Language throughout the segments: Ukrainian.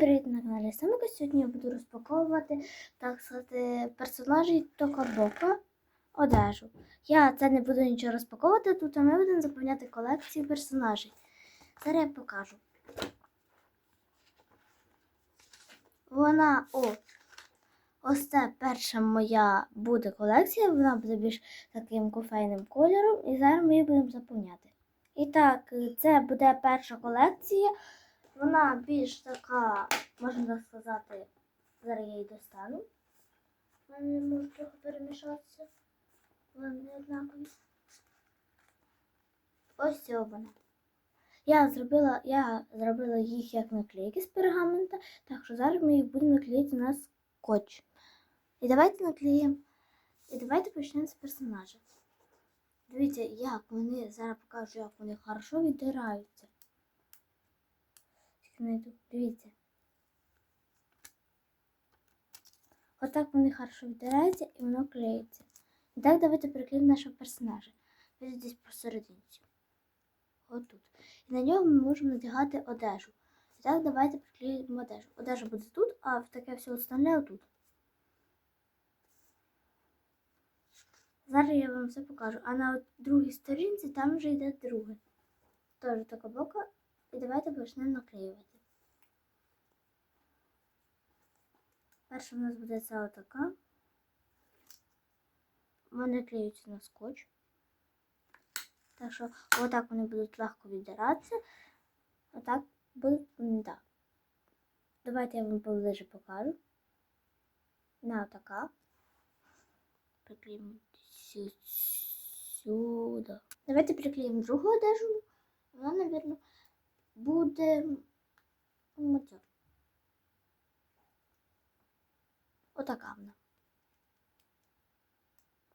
Привіт на каналі Самика. Сьогодні я буду розпаковувати, так сказати, персонажі Токабока одежу. Я це не буду нічого розпаковувати тут, а ми будемо заповняти колекцію персонажей. Зараз я покажу. Вона, о, ось це перша моя буде колекція, вона буде більш таким кофейним кольором, і зараз ми її будемо заповняти. І так, це буде перша колекція. Вона більш така, можна сказати, зараз я її достану. Вони можуть трохи перемішатися. Вони не однакові. Ось вона. Я зробила, я зробила їх як наклейки з пергамента, так що зараз ми їх будемо наклеїти на скотч. І давайте наклеїмо. І давайте почнемо з персонажа. Дивіться, як вони, зараз покажу, як вони хорошо віддираються. Знайду. Дивіться. Отак вони хорошо віддираються і воно клеїться. І так давайте приклеїмо нашого персонажа. Ось десь посерединці. Отут. І на нього ми можемо надягати одежу. І так давайте приклеїмо одежу. Одежа буде тут, а таке все остальне отут. Зараз я вам все покажу. А на другій сторінці там вже йде друге. Теж така бока. І давайте почнемо наклеювати. Перша у нас буде ця отака. Вони клеються на скотч. Так що отак вони будуть легко віддиратися. Отак будуть м, да. Давайте я вам поближе покажу. На отака. Приклеїмо сю- сюди. Давайте приклеїмо другу одежу. Вона, мабуть, буде оця. Отака вона.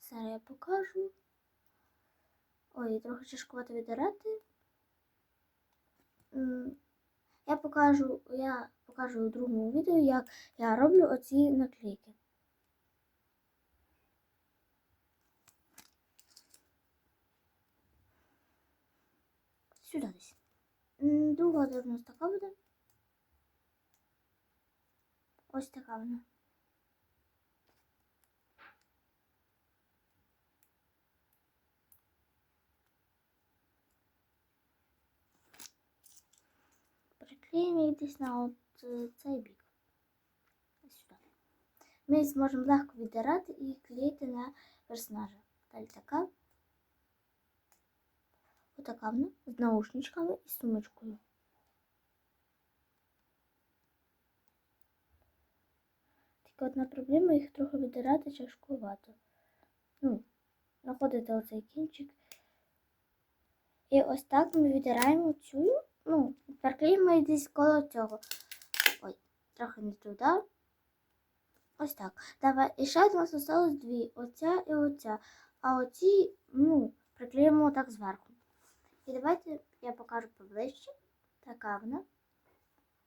Зараз я покажу. Ой, трохи тяжкувато віддирати. Я покажу, я покажу у другому відео, як я роблю оці наклейки. Сюди десь. Друга у нас така буде. Ось така вона. Приклеїмо їх десь на от е, цей бік. Ми зможемо легко віддирати і клеїти на персонажа. Далі така. Отака вона з наушничками і сумочкою. Тільки одна проблема їх трохи віддирати тяжкувато. Ну, знаходити оцей кінчик. І ось так ми віддираємо цю, ну, її десь коло цього. Ой, трохи не туди. Ось так. Давай. І ще у нас залишилось дві. Оця і оця. А оці, ну, приклеїмо так зверху. І давайте я покажу поближче. Така вона.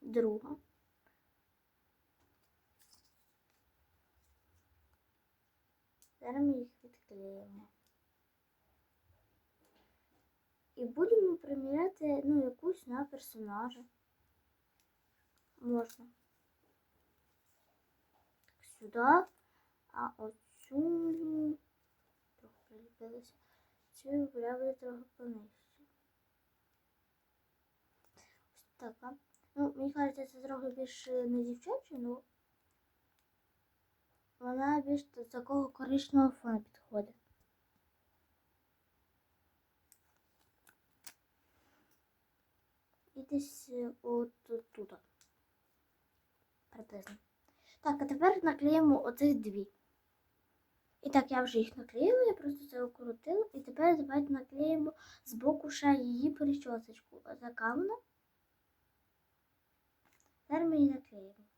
Друга. Зараз ми їх відклеїмо. І будемо приміряти ну, якусь на персонажа. Можна. Так, сюди. А оцю трохи приліпилася. Цю буде трохи понижче. Ось така. Ну, мені кажеться, це трохи більш е, не дівчаче, ну вона більш до такого коричневого фону підходить. Десь е, от тут. Приблизно. Так, а тепер наклеїмо оцих дві. І так, я вже їх наклеїла, я просто це окрутила. І тепер давайте наклеїмо з боку ще її перечосочку. Отака вона. Тепер ми її наклеїмо.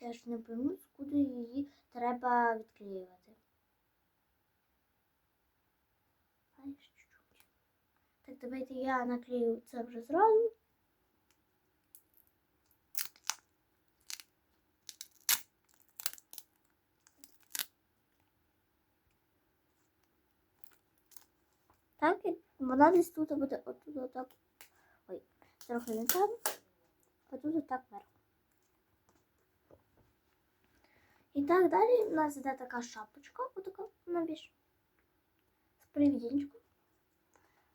Тільки я ж не пойму, куди її треба відклеювати. Так, давайте я наклею це вже зразу. Так, вона десь тут буде отут отак. Ой, трохи не там. А тут отак вверх. І так далі у нас іде така шапочка, отака вона більш з привідінчиком.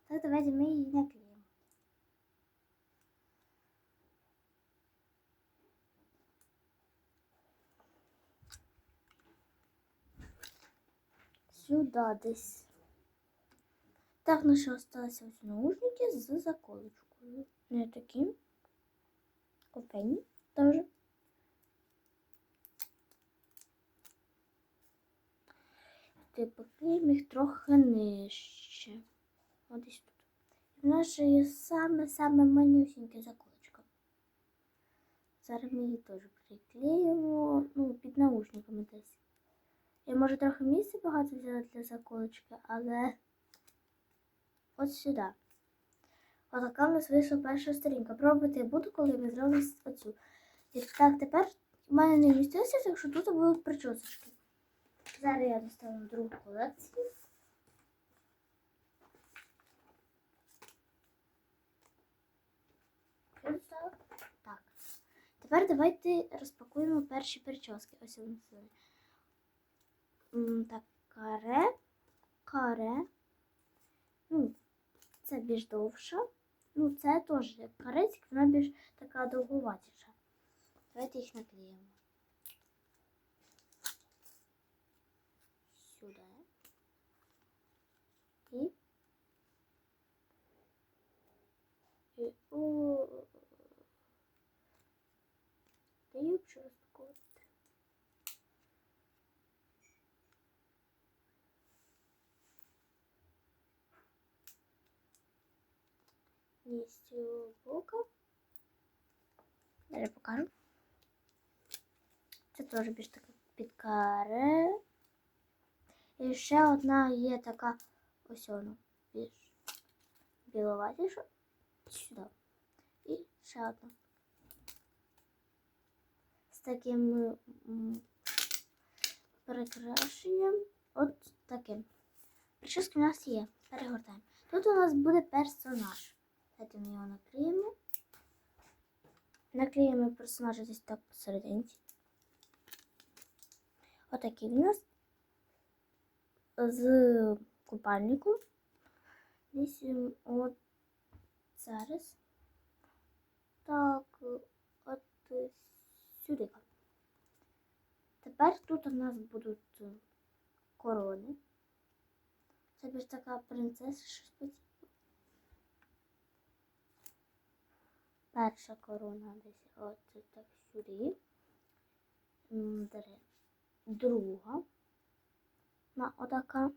Так, давайте ми її наклеїмо. Сюда десь. Так, наші осталися ось наушники з заколочкою. Не такі. Кофейні теж. Типу, клеїмо їх трохи нижче. Ось тут. І в нас є саме-саме манюсіньке заколочка. Зараз ми її теж приклеїмо, ну, під наушниками десь. Я може трохи місця багато взяла для заколочки, але от сюди. Отака в нас вийшла перша сторінка. Пробувати я буду, коли ми зробимо оцю. І так, тепер в мене не вмістилося, так що тут будуть причосочки. Зараз я достану другу колекцію. Так. Тепер давайте розпакуємо перші прически. Ось вони. Так, каре, каре. Ну, це більш довша. Ну, це теж як карецьк, вона більш така довгуватіша. Давайте їх наклеїмо. Сюди. І. І о. Є з цього боку. Зараз покажу. Це теж більш така під каре. І ще одна є така ось вона більш біловатіша. Сюди. І одна. Таким м, перекрашенням. От таким. Прически у нас є. Перегортаємо. Тут у нас буде персонаж. Давайте ми його наклеїмо. Наклеїмо персонажа десь так посерединці. Отакий в нас з купальником. Десь от зараз. Так, от сюди. Тепер тут у нас будуть е, корони. Це більш така принцеса, щось подібне. Перша корона десь от так сюди. Друга. На отака.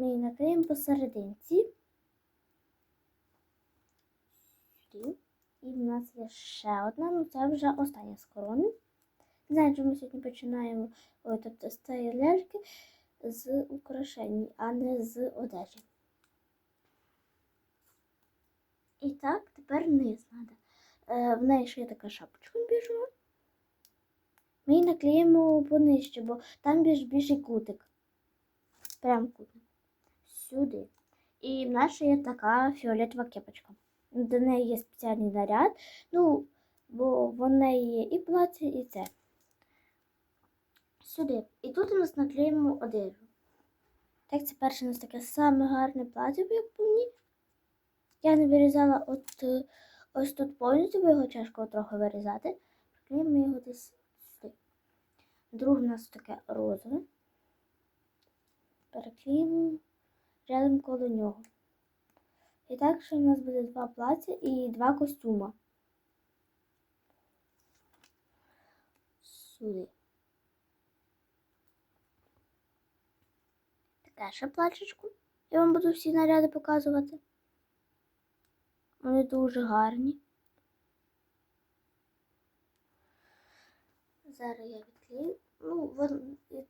Ми її накриємо посерединці. І в нас є ще одна, ну це вже остання з корони. Не знаю, ми сьогодні починаємо, ой, тобто з цієї ляльки з украшень, а не з одежі. І так, тепер низ треба. Е, в неї ще є така шапочка біжова. Ми її наклеїмо понижче, бо там більш більший кутик. Прям кутик. Сюди. І в нас ще є така фіолетова кепочка. До неї є спеціальний наряд. Ну, бо в неї є і плаття, і це. Сюди. І тут у нас наклеїмо одежу. Так, це перше у нас таке саме гарне плаття, як по мені. Я не вирізала от ось тут повністю, бо його тяжко трохи вирізати. Приклеїмо його десь сюди. Друге у нас таке розове. Переклеїмо рядом коло нього. І так, що у нас буде два плаття і два костюма. Сюди. Таке ще плачечку. Я вам буду всі наряди показувати. Вони дуже гарні. Зараз я відклею. Ну,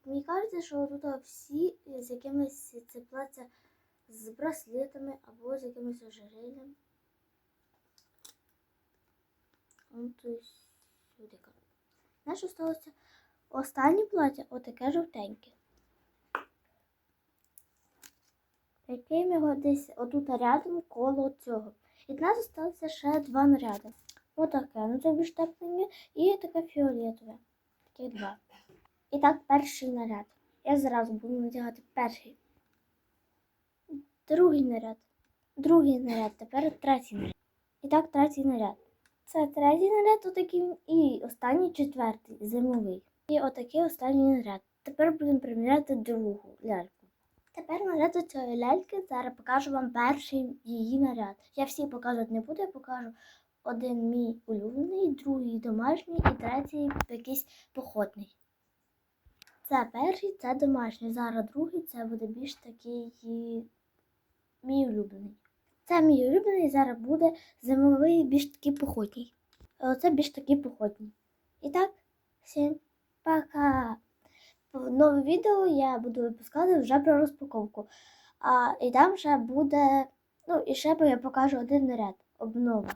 мені кажеться, що тут всі з якимись це плаття з браслетами або з якимось сюди. Знаєш, осталося останнє плаття, отаке жовтеньке. Прикинь його десь отут рядом коло цього. І в нас залишилося ще два наряди. Отаке, ну це більш теплення, і таке фіолетове. Таких два. І так, перший наряд. Я зразу буду надягати перший. Другий наряд. Другий наряд, тепер третій наряд. І так, третій наряд. Це третій наряд, отакий і останній четвертий, зимовий. І отакий останній наряд. Тепер будемо приміряти другу ляльку. Тепер наряд до цієї ляльки. Зараз покажу вам перший її наряд. Я всі показувати не буду, я покажу один мій улюблений, другий домашній і третій якийсь походний. Це перший, це домашній. Зараз другий, це буде більш такий мій улюблений. Це мій улюблений, зараз буде зимовий більш такий похотній. Оце більш такий похотній. І так, всім пока! Нове відео я буду випускати вже про розпаковку. А і там ще буде. Ну, і ще я покажу один наряд. Обнова.